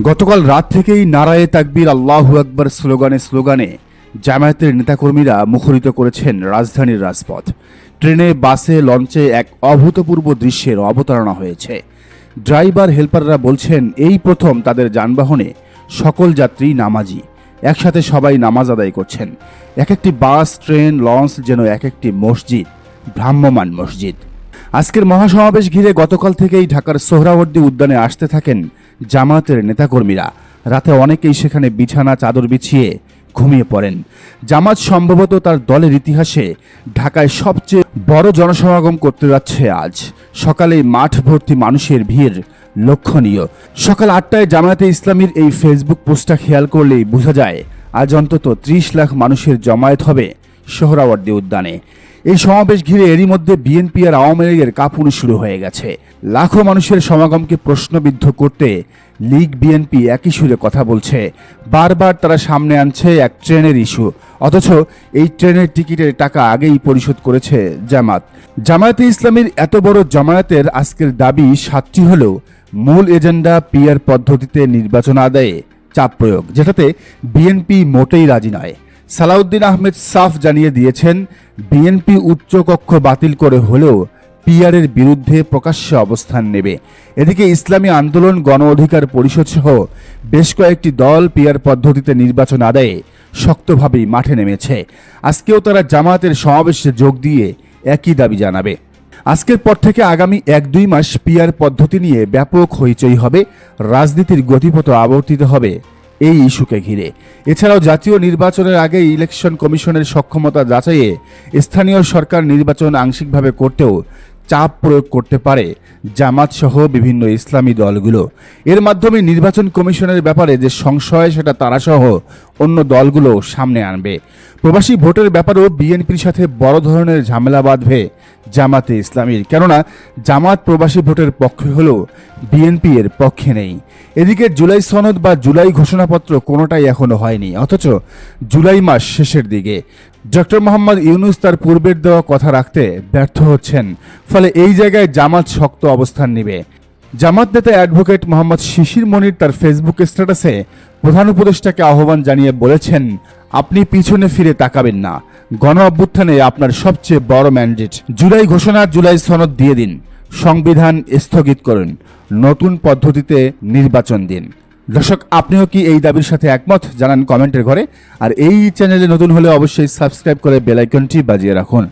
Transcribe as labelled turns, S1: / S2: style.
S1: গতকাল রাত থেকেই নারায়ে তাকবীর আল্লাহু আকবর স্লোগানে স্লোগানে জামায়াতের নেতাকর্মীরা মুখরিত করেছেন রাজধানীর রাজপথ। ট্রেনে, বাসে, লঞ্চে এক অভূতপূর্ব দৃশ্যের অবতারণা হয়েছে। ড্রাইভার, হেল্পাররা বলছেন, এই প্রথম তাদের যানবাহনে সকল যাত্রী নামাজি। একসাথে সবাই নামাজ আদায় করছেন। এক একটি বাস, ট্রেন, লঞ্চ যেন এক একটি মসজিদ ভ্রাম্যমান মসজিদ। আজকের মহাসমাবেশ ঘিরে গতকাল থেকেই ঢাকার সোহরাওয়ার্দী উদ্যানে আসতে থাকেন জামায়াতের নেতাকর্মীরা। রাতে অনেকেই সেখানে বিছানা, চাদর বিছিয়ে ঘুমিয়ে পড়েন। জামাত সম্ভবত তার দলের ইতিহাসে ঢাকায় সবচেয়ে বড় জনসমাগম করতে যাচ্ছে আজ। সকালে মাঠ ভর্তি মানুষের ভিড় লক্ষণীয়। সকাল আটটায় জামায়াতে ইসলামীর এই ফেসবুক পোস্টটা খেয়াল করলেই বোঝা যায়, আজ অন্তত ত্রিশ লাখ মানুষের জমায়েত হবে সোহরাওয়ার্দী উদ্যানে। এই সমাবেশ ঘিরে এরই মধ্যে বিএনপি আর আওয়ামী লীগের কাঁপুনি শুরু হয়ে গেছে। লাখো মানুষের সমাগমকে প্রশ্নবিদ্ধ করতে লীগ, বিএনপি একই সুরে কথা বলছে। বারবার তারা সামনে আনছে এক ট্রেনের ইস্যু। অথচ এই ট্রেনের টিকিটের টাকা আগেই পরিশোধ করেছে জামাত। জামায়াতে ইসলামীর এত বড় জামায়াতের আজকের দাবি সাতটি হলেও মূল এজেন্ডা পিয়ার পদ্ধতিতে নির্বাচন আদায়ে চাপ প্রয়োগ, যেটাতে বিএনপি মোটেই রাজি নয়। সালাউদ্দিন আহমেদ সাফ জানিয়ে দিয়েছেন, বিএনপি উচ্চকক্ষ বাতিল করে হলেও পিয়ারের বিরুদ্ধে প্রকাশ্যে অবস্থান নেবে। এদিকে ইসলামী আন্দোলন, গণ অধিকার পরিষদ সহ বেশ কয়েকটি দল পিয়ার পদ্ধতিতে নির্বাচন আদায়ে শক্তভাবেই মাঠে নেমেছে। আজকেও তারা জামায়াতের সমাবেশে যোগ দিয়ে একই দাবি জানাবে। আজকের পর থেকে আগামী এক দুই মাস পিয়ার পদ্ধতি নিয়ে ব্যাপক হইচই হবে, রাজনীতির গতিপথ আবর্তিত হবে এই ইস্যুকে ঘিরে। এছাড়াও জাতীয় নির্বাচনের আগে ইলেকশন কমিশনের সক্ষমতা যাচাইয়ে স্থানীয় সরকার নির্বাচন আংশিকভাবে করতেও চাপ প্রয়োগ করতে পারে জামাত সহ বিভিন্ন ইসলামী দলগুলো। এর মাধ্যমে নির্বাচন কমিশনের ব্যাপারে যে সংশয়, সেটা তারা সহ অন্য দলগুলো সামনে আনবে। প্রবাসী ভোটের ব্যাপারেও বিএনপির সাথে বড় ধরনের ঝামেলা বাঁধবে জামাতে ইসলামীর। কেননা, জামাত প্রবাসী ভোটের পক্ষে হলেও বিএনপি এর পক্ষে নেই। এদিকে জুলাই সনদ বা জুলাই ঘোষণাপত্র কোনোটাই এখনও হয়নি, অথচ জুলাই মাস শেষের দিকে। ডক্টর মোহাম্মদ ইউনুস তার পূর্বের দেওয়া কথা রাখতে ব্যর্থ হচ্ছেন। ফলে এই জায়গায় জামাত শক্ত অবস্থান নেবে। জামাত নেতা অ্যাডভোকেট মোহাম্মদ শিশির মনির তার ফেসবুক স্ট্যাটাসে প্রধান উপদেষ্টাকে আহ্বান জানিয়ে বলেছেন, আপনি পিছনে ফিরে তাকাবেন না। গণ অভ্যুত্থানে আপনার সবচেয়ে বড় ম্যান্ডেট। জুলাই ঘোষণা, জুলাই সনদ দিয়ে দিন। সংবিধান স্থগিত করুন। নতুন পদ্ধতিতে নির্বাচন দিন। দর্শক, আপনিও কি এই দাবির সাথে একমত? জানান কমেন্টের ঘরে। আর এই চ্যানেলে নতুন হলে অবশ্যই সাবস্ক্রাইব করে বেলাইকনটি বাজিয়ে রাখুন।